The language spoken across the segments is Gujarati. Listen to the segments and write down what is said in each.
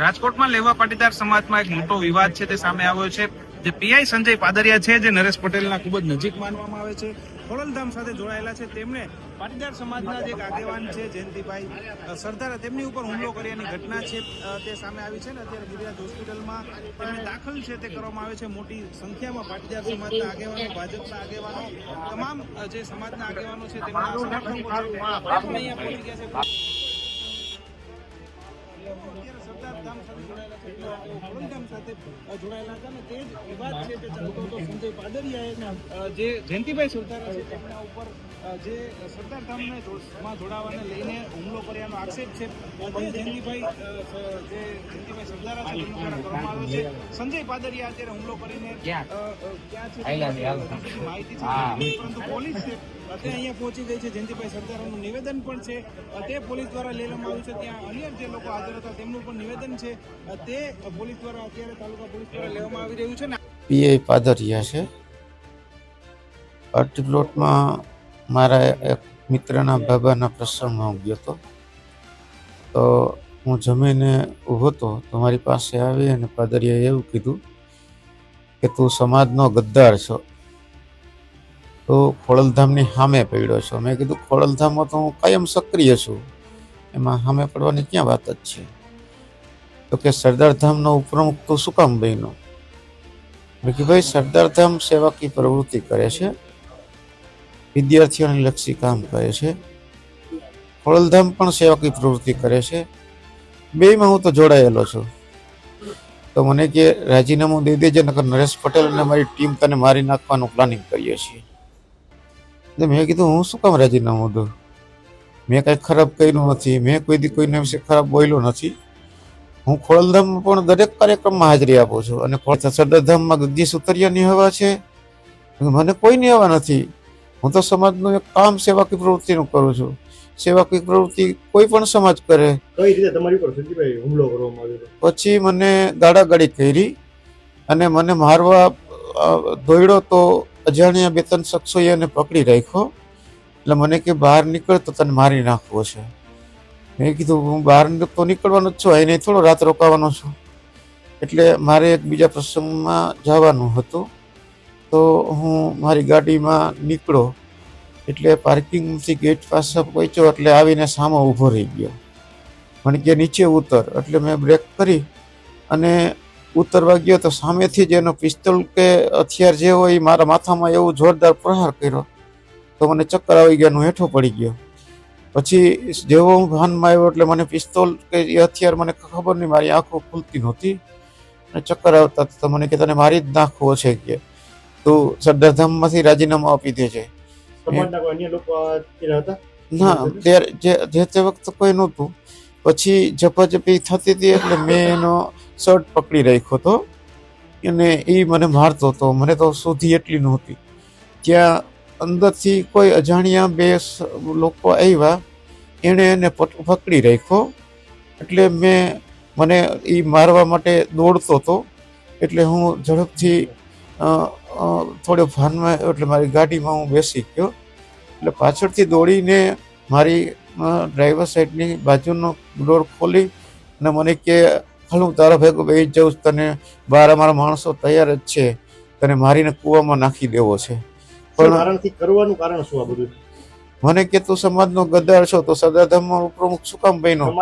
રાજકોટમાં લેવા પાટીદાર સમાજમાં એક મોટો વિવાદ છે તે સામે આવ્યો છે. જે પીઆઈ સંજય પાદરિયા છે, જે નરેશ પટેલના ખૂબ જ નજીક માનવામાં આવે છે. ખોડલધામ સાથે જોડાયેલા છે. તેમણે પાટીદાર સમાજના જે આગેવાન છે, જયંતિભાઈ સરદારે તેમની ઉપર હુમલો કર્યાની ઘટના છે તે સામે આવી છે ને અત્યારે ગુજરાત હોસ્પિટલમાં તેમને દાખલ છે તે કરવામાં આવે છે. મોટી સંખ્યામાં પાટીદાર સમાજના આગેવાનો, ભાજપના આગેવાનો, તમામ જે સમાજના આગેવાનો છે, તેમના સમર્થકો છે. અત્યારે સરદાર ધામ સાથે જોડાયેલા ખોડલધામ સાથે જોડાયેલા હતા ને તે જ વિવાદ છે તે ચાલતો હતો સંજય પાદરિયાએ જે જયંતિભાઈ સરદાર છે તેમના ઉપર જે સરદાર ધામને માં જોડાવાને લઈને હુમલો કર્યાનો આક્ષેપ છે. જયંતિભાઈ જે જયંતિભાઈ સરદારા છે તેમના કરવામાં આવ્યો છે. સંજય પાદરિયા અત્યારે હુમલો કરીને ક્યાં છે? માહિતી છે. પરંતુ પોલીસ છે. તે અહીંયા પહોંચી ગઈ છે જયંતિભાઈ સરદારોનું નિવેદન પણ છે. તે પોલીસ દ્વારા લેવામાં આવ્યું છે. ત્યાં અન્ય જે લોકો હાજર હતા તેમનું પણ નિવેદન છે. તે પોલીસ દ્વારા અત્યારે તાલુકા પોલીસ દ્વારા લેવામાં આવી રહ્યું છે. પીઆઈ પાદરિયા છે. પાર્ટી પ્લોટમાં મારા એક મિત્રના બાબાના પ્રસંગમાં હું હતો. તો હું જમીને ઊભો હતો. તો મારી પાસે આવી અને પાદરિયાએ એવું કીધું કે તું સમાજનો ગદ્દાર છો. તો ખોડલધામની સામે પડ્યો છો. મેં કીધું, ખોડલધામમાં તો હું કાયમ સક્રિય છું. એમાં સામે પડવાની ક્યાં વાત જ છે? તો કે સરદારધામનો ઉપપ્રમુખ તો શું કામ બન્યો? મેં કીધું, ભાઈ, સરદારધામ સેવાકી પ્રવૃત્તિ કરે છે. વિદ્યાર્થીઓને લક્ષી કામ કરે છે. ખોડલધામ પણ સેવાકી પ્રવૃત્તિ કરે છે. બેયમાં હું તો જોડાયેલો છું. તો મને કે, રાજીનામું દઈ દેજે, નકર નરેશ પટેલ અને મારી ટીમ તને મારી નાખવાનું પ્લાનિંગ કરીએ છીએ. એટલે મેં કીધું હું શું કામ રાજીનામું દઉં મેં કાંઈ ખરાબ કર્યું નથી મેં કોઈ દી કોઈને વિશે ખરાબ બોલ્યો નથી. હું ખોડલધામમાં પણ દરેક કાર્યક્રમમાં હાજરી આપું છું અને સરદારધામમાં ગદ્દી સુતરિયાની હવા છે. મને કોઈની હવા નથી. હું તો સમાજનું એક કામ સેવાકીય પ્રવૃત્તિનું કરું છું. સેવાકીય પ્રવૃત્તિ કોઈ પણ સમાજ કરે. કઈ રીતે? તમારી પર સંજીભાઈ હુમલો કરવામાં આવ્યો પછી મને ગાડાગાડી કરી અને મને મારવા દોડ્યો તો અજાણ્યા બે ત્રણ શખ્સોએ એને પકડી રાખ્યો. એટલે મને કે, બહાર નીકળ તો તને મારી નાખવો છે. મેં કીધું, હું બહાર તો નીકળવાનો જ છું એને થોડો રાત રોકાવાનો છું. એટલે મારે એક બીજા પ્રસંગમાં જવાનું હતું. તો હું મારી ગાડીમાં નીકળો એટલે પાર્કિંગથી ગેટ પાસે પહોંચ્યો, એટલે આવીને સામો ઊભો રહી ગયો. મને કે, નીચે ઉતર. એટલે મેં બ્રેક કરી અને ઉતરવા ગયો તો સામેથી જ એનો પિસ્તોલ કે હથિયાર જે હોય એ મારા માથામાં એવું જોરદાર પ્રહાર કર્યો તો મને ચક્કર આવી ગયા હું હેઠો પડી ગયો. પછી જેવો હું ભાનમાં આવ્યો એટલે મને પિસ્તોલ કે એ હથિયાર મને ખબર નહીં મારી આંખો ખુલતી નહોતી. અને ચક્કર આવતા. તો મને કે તને મારી જ નાખવો છે કે તું સરદારધામમાંથી રાજીનામું આપી દે છે ના ત્યારે જે જે તે વખતે કોઈ નહોતું. પછી જપાજપી થતી હતી એટલે મેં એનો શર્ટ પકડી રાખ્યો હતો. અને એ મને મારતો હતો. મને તો સુધી એટલી નહોતી. ત્યાં અંદરથી કોઈ અજાણ્યા બે લોકો આવ્યા. એણે એને પકડી રાખ્યો. એટલે મેં, મને એ મારવા માટે દોડતો હતો. એટલે હું ઝડપથી થોડો ભાનમાં, એટલે મારી ગાડીમાં હું બેસી ગયો. એટલે પાછળથી દોડીને મારી ડ્રાઈવર સાઈડની બાજુનો ડોર ખોલી અને મને કે હું તારા ભેગો બે જઉં તને બાર અમારા માણસો તૈયાર જ છે. તને મારીને કૂવામાં નાખી દેવો છે. પણ કારણથી? કરવાનું કારણ શું આ બધું? મને કે તું સમાજનો ગદ્દાર છો તો સદાધર્મ પ્રમુખ શું કામ બન્યો?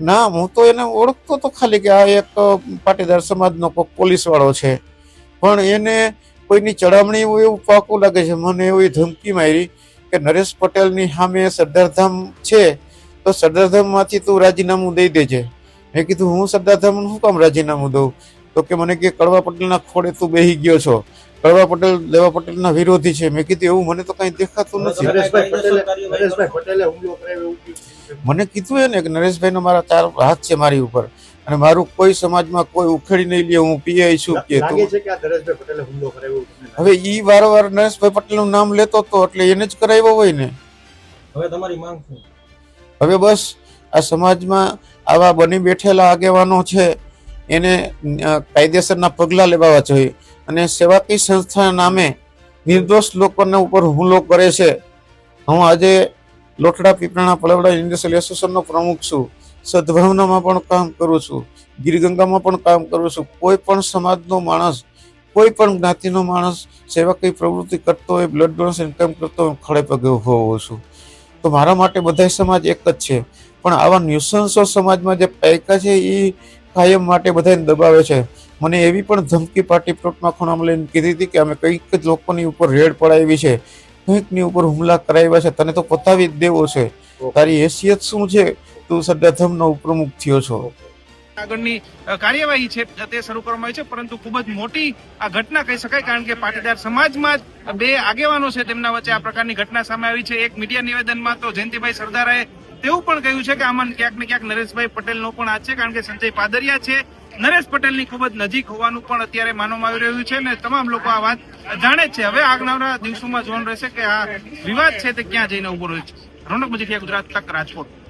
ના હું તો એને ઓળખતો તો ખાલી કે આ એક પાટીદાર સમાજનો કોઈ પોલીસ વાળો છે. પણ એને કોઈની ચડામણી એવું એવું પાકું લાગે છે. મને એવી ધમકી મારી કે નરેશ પટેલની સામે સરદારધામ છે તો સરદારધામમાંથી તું રાજીનામું દઈ દેજે. મેં કીધું હું સરદારધામનું શું કામ રાજીનામું દઉં? તો કે મને કે કડવા પટેલના ખોડે તું બેહી ગયો છો. કડવા પટેલ દેવા પટેલના વિરોધી છે. મેં કીધું એવું મને તો કઈ દેખાતું નથી. મને કીધું એને કે નરેશભાઈનો મારા ચાર હાથ છે મારી ઉપર. અને મારું કોઈ સમાજમાં કોઈ ઉખેડી નહીં લે હું પીઆઈ છું. કે? હવે ઈ વારંવાર નરેશભાઈ પટેલનું નામ લેતો હતો એટલે એને જ કરાવ્યો હોય ને. હવે તમારી માંગ હવે બસ આ સમાજમાં આવા બની બેઠેલા આગેવાનો છે, એને કાયદેસરના પગલાં લેવા જોઈએ. અને સેવાકી સંસ્થા નામે નિર્દોષ લોકોના ઉપર હુમલો કરે છે. હું આજે લોટડા પીપળાના પલવડા ઇન્ડસ્ટ્રીયલ એસોસિએશનનો પ્રમુખ છું. સદભાવનામાં પણ કામ કરું છું. ગીરગંગામાં પણ કામ કરું છું. કોઈ પણ સમાજનો માણસ, કોઈ પણ જ્ઞાતિનો માણસ સેવા કઈ પ્રવૃત્તિ કરતો હોય બ્લડ ડોનેશન કેમ કરતો હોય ખડે પગે હોઉં છું. તો મારા માટે બધા સમાજ એક જ છે. પણ આવા ન્યુસન્સો સમાજમાં જે પાયકા છે એ કાયમ માટે બધાને દબાવે છે. મને એવી પણ ધમકી પાર્ટી પ્લોટમાં ખૂણામાં લઈને કીધી હતી કે અમે કંઈક જ લોકોની ઉપર રેડ પડાવી છે. કંઈકની ઉપર હુમલા કરાવ્યા છે. તને તો પતાવી જ દેવો છે. તારી હેસિયત શું છે? તું સદ્દાધમનો ઉપપ્રમુખ થયો છો. આગળની કાર્યવાહી છે તે શરૂ કરવામાં આવી છે પરંતુ ખૂબ જ મોટી આ ઘટના કહી શકાય કારણ કે પાટીદાર સમાજમાં જ બે આગેવાનો છે તેમના વચ્ચે આ પ્રકારની ઘટના સામે આવી છે. એક મીડિયા નિવેદનમાં તો જયંતિભાઈ સરદારાએ તેવું પણ કહ્યું છે કે આમાં ક્યાંક ને ક્યાંક નરેશભાઈ પટેલનો પણ હાથ છે, કારણ કે સંજય પાદરિયા છે. નરેશ પટેલની ખૂબ જ નજીક હોવાનું પણ અત્યારે માનવામાં આવી રહ્યું છે અને તમામ લોકો આ વાત જાણે છે. હવે આગનારા દિવસોમાં જોવાનું રહેશે કે આ વિવાદ છે તે ક્યાં જઈને ઊભો રહ્યો છે. રોનક મજીઠિયા, ગુજરાત તક રાજકોટ.